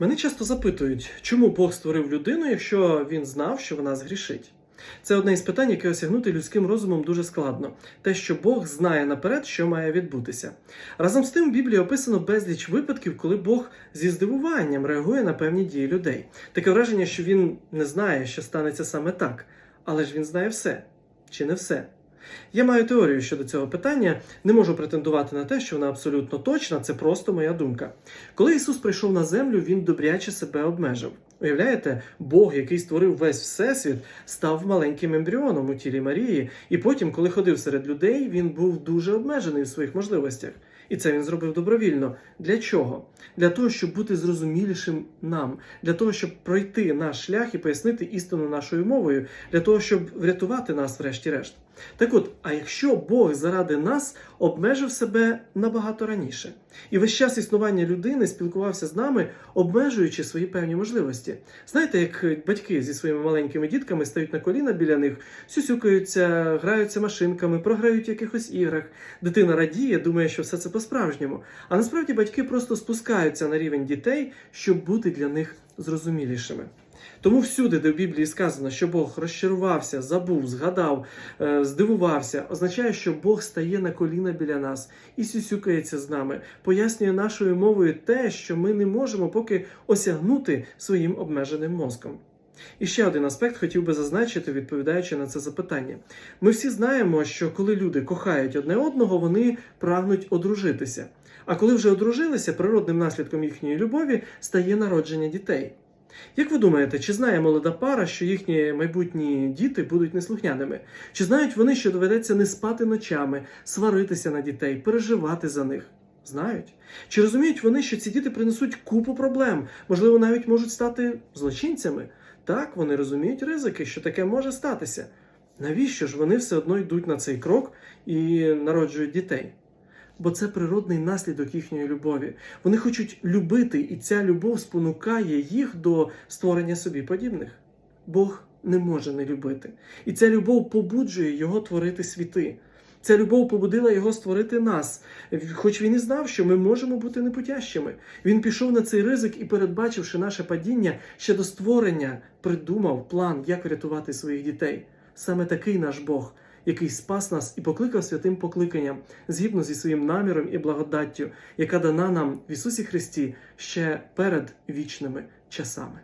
Мене часто запитують, чому Бог створив людину, якщо він знав, що вона згрішить. Це одне із питань, яке осягнути людським розумом дуже складно. Те, що Бог знає наперед, що має відбутися. Разом з тим, в Біблії описано безліч випадків, коли Бог зі здивуванням реагує на певні дії людей. Таке враження, що він не знає, що станеться саме так, але ж він знає все чи не все. Я маю теорію щодо цього питання, не можу претендувати на те, що вона абсолютно точна, це просто моя думка. Коли Ісус прийшов на землю, Він добряче себе обмежив. Уявляєте, Бог, який створив весь всесвіт, став маленьким ембріоном у тілі Марії, і потім, коли ходив серед людей, він був дуже обмежений в своїх можливостях. І це він зробив добровільно. Для чого? Для того, щоб бути зрозумілішим нам, для того, щоб пройти наш шлях і пояснити істину нашою мовою, для того, щоб врятувати нас, врешті-решт. Так от, а якщо Бог заради нас обмежив себе набагато раніше, і весь час існування людини спілкувався з нами, обмежуючи свої певні можливості. Знаєте, як батьки зі своїми маленькими дітками стають на коліна біля них, сюсюкаються, граються машинками, програють в якихось іграх. Дитина радіє, думає, що все це по-справжньому. А насправді батьки просто спускаються на рівень дітей, щоб бути для них зрозумілішими. Тому всюди, де в Біблії сказано, що Бог розчарувався, забув, згадав, е, здивувався, означає, що Бог стає на коліна біля нас і сюсюкається з нами, пояснює нашою мовою те, що ми не можемо поки осягнути своїм обмеженим мозком. І ще один аспект хотів би зазначити, відповідаючи на це запитання. Ми всі знаємо, що коли люди кохають одне одного, вони прагнуть одружитися. А коли вже одружилися, природним наслідком їхньої любові стає народження дітей. Як ви думаєте, чи знає молода пара, що їхні майбутні діти будуть неслухняними? Чи знають вони, що доведеться не спати ночами, сваритися на дітей, переживати за них? Знають. Чи розуміють вони, що ці діти принесуть купу проблем, можливо, навіть можуть стати злочинцями? Так, вони розуміють ризики, що таке може статися. Навіщо ж вони все одно йдуть на цей крок і народжують дітей? Бо це природний наслідок їхньої любові. Вони хочуть любити, і ця любов спонукає їх до створення собі подібних. Бог не може не любити. І ця любов побуджує його творити світи. Ця любов побудила його створити нас, хоч він і знав, що ми можемо бути непутящими. Він пішов на цей ризик і, передбачивши наше падіння, ще до створення придумав план, як врятувати своїх дітей. Саме такий наш Бог, який спас нас і покликав святим покликанням, згідно зі своїм наміром і благодаттю, яка дана нам в Ісусі Христі ще перед вічними часами.